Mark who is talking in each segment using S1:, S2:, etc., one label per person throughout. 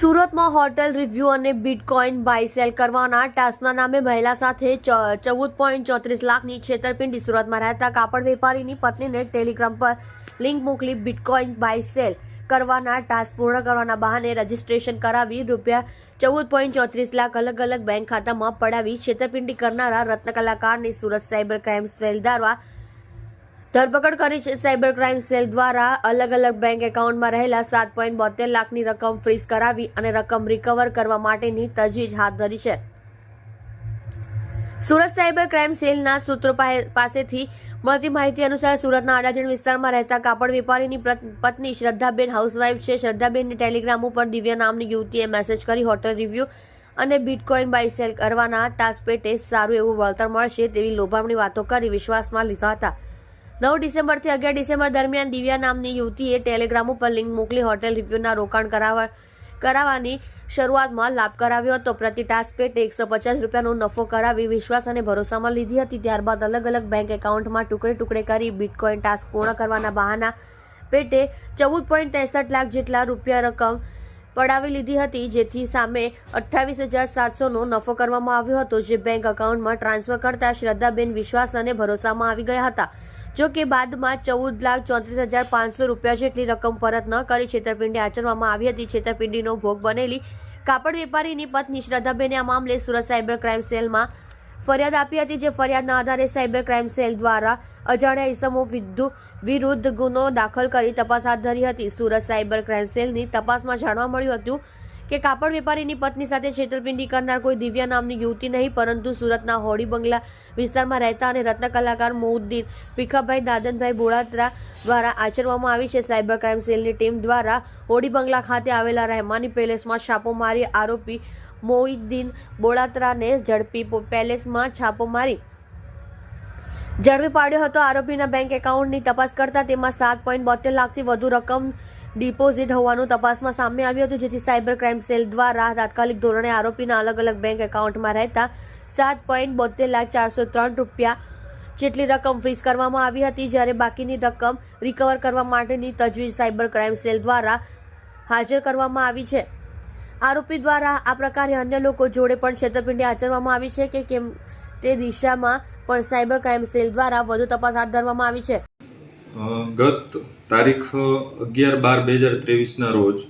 S1: સુરતમાં hotel review અને bitcoin buy sell કરવાના ટાસ્કના નામે મહિલા સાથે ચૌદ પોઈન્ટ ચોત્રીસ લાખની છેતરપિંડી. સુરતમાં રહેતા કાપડ વેપારીની પત્નીને ટેલિગ્રામ પર લિંક મોકલી બિટકોઇન બાય સેલ કરવાના ટાસ્ક પૂર્ણ કરવાના બહાને રજીસ્ટ્રેશન કરાવી રૂપિયા ચૌદ પોઈન્ટ ચોત્રીસ લાખ અલગ અલગ બેંક ખાતામાં પડાવી છેતરપિંડી કરનારા રત્ન કલાકારની સુરત સાયબર ક્રાઇમ સેલ દ્વારા ધરપકડ કરી છે સાયબર ક્રાઇમ સેલ દ્વારા. અલગ અલગ બેંક એકાઉન્ટમાં રહેલા સાત પોઈન્ટ બોતેર લાખની રકમ ફ્રીઝ કરાવી અને રકમ રિકવર કરવા માટેની તજવીજ હાથ ધરી છે. સુરત સાયબર ક્રાઇમ સેલના સૂત્રો પાસેથી મળતી માહિતી અનુસાર સુરતના અડાજણ વિસ્તારમાં રહેતા કાપડ વેપારીની પત્ની શ્રદ્ધાબેન હાઉસવાઇફ છે. શ્રદ્ધાબેનની ટેલિગ્રામ ઉપર દિવ્યા નામની યુવતીએ મેસેજ કરી હોટલ રિવ્યુ અને બિટકોઇન બાય સેલ કરવાના ટાસ્ક સારું એવું વળતર મળશે તેવી લોભામણી વાતો કરી વિશ્વાસમાં લીધા હતા. નવ ડિસેમ્બરથી અગિયાર ડિસેમ્બર દરમિયાન દિવ્યા નામની યુવતીએ ટેલિગ્રામ ઉપર લિંક મોકલી હોટેલ રિવ્યુના રોકાણ કરાવવા કરાવવાની શરૂઆતમાં લાભ કરાવ્યો હતો. પ્રતિ ટાસ્ક પેટે એકસો પચાસ રૂપિયાનો નફો કરાવી વિશ્વાસ અને ભરોસામાં લીધી હતી. ત્યારબાદ અલગ અલગ બેંક એકાઉન્ટમાં ટુકડે ટુકડે કરી બિટકોઇન ટાસ્ક પૂર્ણ કરવાના બહાના પેટે ચૌદ પોઈન્ટ ત્રેસઠ લાખ જેટલા રૂપિયા રકમ પડાવી લીધી હતી, જેથી સામે અઠ્ઠાવીસ હજાર સાતસોનો નફો કરવામાં આવ્યો હતો, જે બેંક એકાઉન્ટમાં ટ્રાન્સફર કરતા શ્રદ્ધાબેન વિશ્વાસ અને ભરોસામાં આવી ગયા હતા. જો કે બાદમાં ચૌદ લાખ ચોત્રીસ હજાર પાંચસો રૂપિયા જેટલી રકમ પરત ન કરી છેતરપિંડી આચરવામાં આવી હતી. છેતરપિંડીનો ભોગ બનેલી કાપડ વેપારીની પત્ની શ્રદ્ધાબેને આ મામલે સુરત સાયબર ક્રાઇમ સેલમાં ફરિયાદ આપી હતી, જે ફરિયાદના આધારે સાયબર ક્રાઇમ સેલ દ્વારા અજાણ્યા ઇસમો વિરુદ્ધ ગુનો દાખલ કરી તપાસ હાથ ધરી હતી. સુરત સાયબર ક્રાઇમ સેલની તપાસમાં જાણવા મળ્યું હતું કે કાપડ વેપારીની પત્ની સાથે છેતરપિંડી કરનાર કોઈ દિવ્યા નામની યુવતી નહીં, પરંતુ સુરતના હોડી બંગલા વિસ્તારમાં રહેતા અને રત્ન કલાકાર મોઉદ્દીન, ભીખાભાઈ, દાદનભાઈ બોળાત્રા દ્વારા આચરવામાં આવી છે સાયબર ક્રાઇમ સેલની ટીમ દ્વારા હોડી બંગલા ખાતે આવેલા રહેમાની પેલેસમાં છાપો મારી આરોપી મોઇદ્દીન બોળાત્રાને ઝડપી પેલેસમાં છાપો મારી ઝડપી પાડ્યો હતો. આરોપીના બેંક એકાઉન્ટની તપાસ કરતા તેમાં સાત પોઈન્ટ બોતેર લાખથી વધુ રકમ ડિપોઝિટ હોવાનું તપાસમાં સામે આવ્યું હતું, જેથી સાયબર ક્રાઇમ સેલ દ્વારા તાત્કાલિક ધોરણે આરોપીના અલગ અલગ બેંક એકાઉન્ટમાં રહેતા સાત પોઈન્ટ બોતેર લાખ ચારસો ત્રણ રૂપિયા જેટલી રકમ ફ્રીઝ કરવામાં આવી હતી. જ્યારે બાકીની રકમ રિકવર કરવા માટેની તજવીજ સાયબર ક્રાઇમ સેલ દ્વારા હાજર કરવામાં આવી છે. આરોપી દ્વારા આ પ્રકારે અન્ય લોકો જોડે પણ છેતરપિંડી આચરવામાં આવી છે કે કેમ તે દિશામાં પણ સાયબર ક્રાઇમ સેલ દ્વારા વધુ તપાસ હાથ ધરવામાં આવી છે.
S2: ગત તારીખ અગિયાર બાર બે હજાર ત્રેવીસના રોજ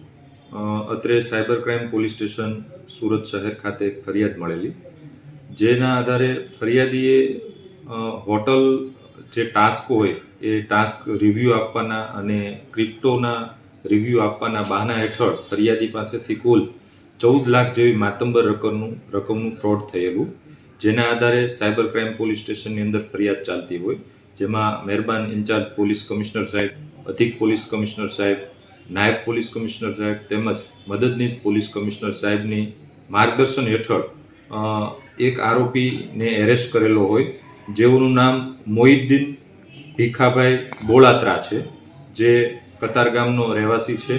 S2: અત્રે cyber crime police station Surat શહેર ખાતે એક ફરિયાદ મળેલી. જેના આધારે ફરિયાદીએ હોટલ જે ટાસ્ક હોય એ ટાસ્ક રિવ્યૂ આપવાના અને ક્રિપ્ટોના રિવ્યૂ આપવાના બહાના હેઠળ ફરિયાદી પાસેથી કુલ ચૌદ લાખ જેવી માતંબર રકમનું રકમનું ફ્રોડ થયેલું. જેના આધારે સાયબર ક્રાઇમ પોલીસ સ્ટેશનની અંદર ફરિયાદ ચાલતી હોય. જેમાં મહેરબાન ઇન્ચાર્જ પોલીસ કમિશનર સાહેબ, અધિક પોલીસ કમિશનર સાહેબ, નાયબ પોલીસ કમિશનર સાહેબ તેમજ મદદનીશ પોલીસ કમિશનર સાહેબની માર્ગદર્શન હેઠળ એક આરોપીને એરેસ્ટ કરેલો હોય, જેઓનું નામ મોહિદ્દીન ભીખાભાઈ બોળાત્રા છે, જે કતારગામનો રહેવાસી છે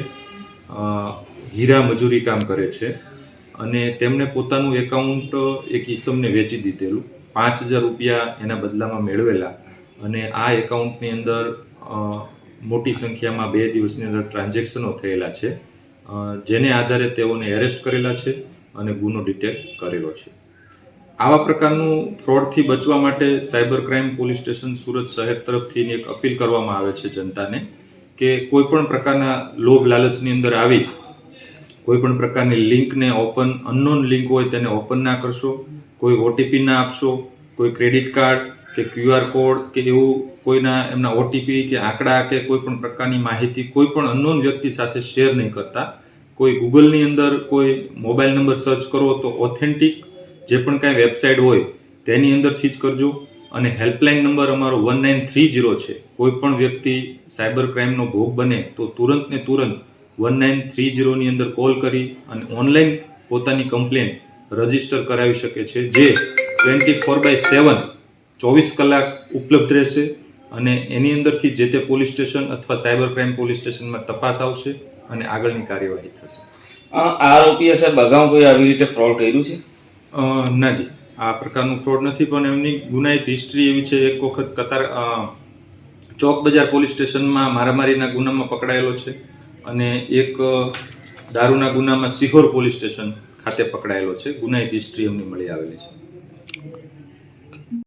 S2: હીરા મજૂરી કામ કરે છે અને તેમણે પોતાનું એકાઉન્ટ એક ઈસમને વેચી દીધેલું, પાંચ હજાર રૂપિયા એના બદલામાં મેળવેલા. અને આ એકાઉન્ટની અંદર મોટી સંખ્યામાં બે દિવસની અંદર ટ્રાન્ઝેક્શનો થયેલા છે જેને આધારે તેઓને એરેસ્ટ કરેલા છે અને ગુનો ડિટેક્ટ કરેલો છે. આવા પ્રકારનું ફ્રોડથી બચવા માટે cyber crime police station Surat શહેર તરફથી એક અપીલ કરવામાં આવે છે જનતાને કે કોઈ પણ પ્રકારના લોભ લાલચની અંદર આવી, કોઈ પણ પ્રકારની લિંકને ઓપન, અનનોન લિંક હોય તેને ઓપન ના કરશો, કોઈ ઓટીપી ના આપશો, કોઈ ક્રેડિટ કાર્ડ કે ક્યુઆર કોડ કે એવું કોઈના એમના ઓટીપી કે આંકડા કે કોઈ પણ પ્રકારની માહિતી કોઈ પણ અનનોન વ્યક્તિ સાથે શેર નહીં કરતા. કોઈ ગૂગલની અંદર કોઈ મોબાઈલ નંબર સર્ચ કરો તો ઓથેન્ટિક જે પણ કાંઈ વેબસાઇટ હોય તેની અંદરથી જ કરજો. અને હેલ્પલાઇન નંબર અમારો વન નાઇન થ્રી જીરો છે. કોઈ પણ વ્યક્તિ સાયબર ક્રાઇમનો ભોગ બને તો તુરંત ને તુરંત વન નાઇન થ્રી જીરોની અંદર કોલ કરી અને ઓનલાઈન પોતાની કમ્પ્લેન રજિસ્ટર કરાવી શકે છે. જે ટ્વેન્ટી ફોર બાય સેવન ચોવીસ કલાક ઉપલબ્ધ રહેશે અને એની અંદરથી જે તે પોલીસ સ્ટેશન અથવા સાયબર ક્રાઇમ પોલીસ સ્ટેશનમાં તપાસ આવશે અને આગળની કાર્યવાહી થશે.
S3: આ આરોપીએ સાહેબ અગાઉ કોઈ આવી રીતે ફ્રોડ કર્યું છે?
S2: ના જી. આ પ્રકારનું ફ્રોડ નથી પણ એમની ગુનાહિત હિસ્ટ્રી એવી છે એક વખત કતાર ચોક બજાર પોલીસ સ્ટેશનમાં મારામારીના ગુનામાં પકડાયેલો છે અને એક દારૂના ગુનામાં સિહોર પોલીસ સ્ટેશન ખાતે પકડાયેલો છે. ગુનાહિત હિસ્ટ્રી એમની મળી આવેલી છે.